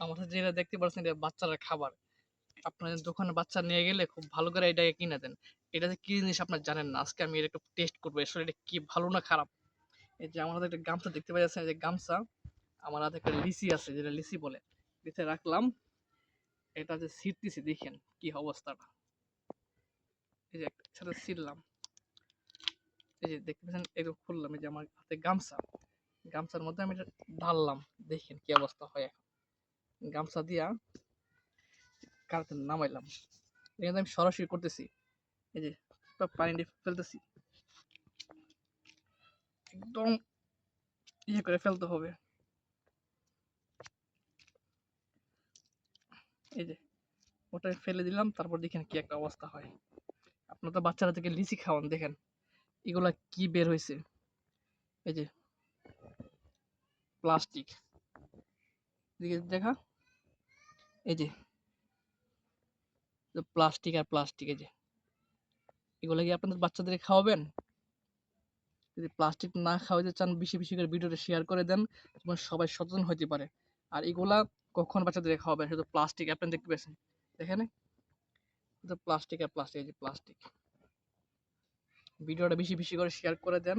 আমাদের যেটা দেখতে পাচ্ছেন এটা বাচ্চারা খাবার। আপনার দোকানে বাচ্চা নিয়ে গেলে খুব ভালো করে এটাকে কিনে দেন। এটাতে কি জিনিস আপনার জানেন না? আজকে আমি এটা একটু টেস্ট করব। আসলে এটা কি ভালো না খারাপ? এই যে আমাদের একটা গামছা দেখতে পাই যাচ্ছেন যে গামছা। আমার হাতে একটা লিচি আছে, যেটা লিচি বলে। লিচে রাখলাম। এটা যে ছিটতেছি, দেখেন কি অবস্থাটা। এই যে একটা সাথে ছিললাম এই যে দেখতে পাচ্ছেন এরকম খুললাম, এই যে আমার হাতে গামছা। গামছার মধ্যে আমি এটা ঢাললাম। দেখেন কি অবস্থা হয় এখন। গামছা দিয়া কারতে নামাইলাম। এখানে আমি সরাসরি করতেছি। এই যে পানি ফেলতেছি। একদম ইয়ে করে ফেলতে হবে। এই যে, ওটা ফেলে দিলাম, তারপর দেখেন কি একটা অবস্থা হয়। আপনার তো বাচ্চারা থেকে লিচি খাওয়ান, দেখেন। এগুলা কি বের হয়েছে? এই যে, প্লাস্টিক। দেখা। এই যে প্লাস্টিক আর প্লাস্টিক এই যে। এগুলো কি আপনাদের বাচ্চাদের খাওয়াবেন? যদি প্লাস্টিক না খাওয়াতে চান, বেশি বেশি করে ভিডিওটা শেয়ার করে দেন যেমন সবাই সচেতন হতে পারে। আর এগুলা কখন বাচ্চাদের খাওয়াবেন? শুধু প্লাস্টিক আপনি দেখতে পেয়েছেন দেখেন প্লাস্টিক আর প্লাস্টিক এই যে প্লাস্টিক ভিডিওটা বেশি বেশি করে শেয়ার করে দেন।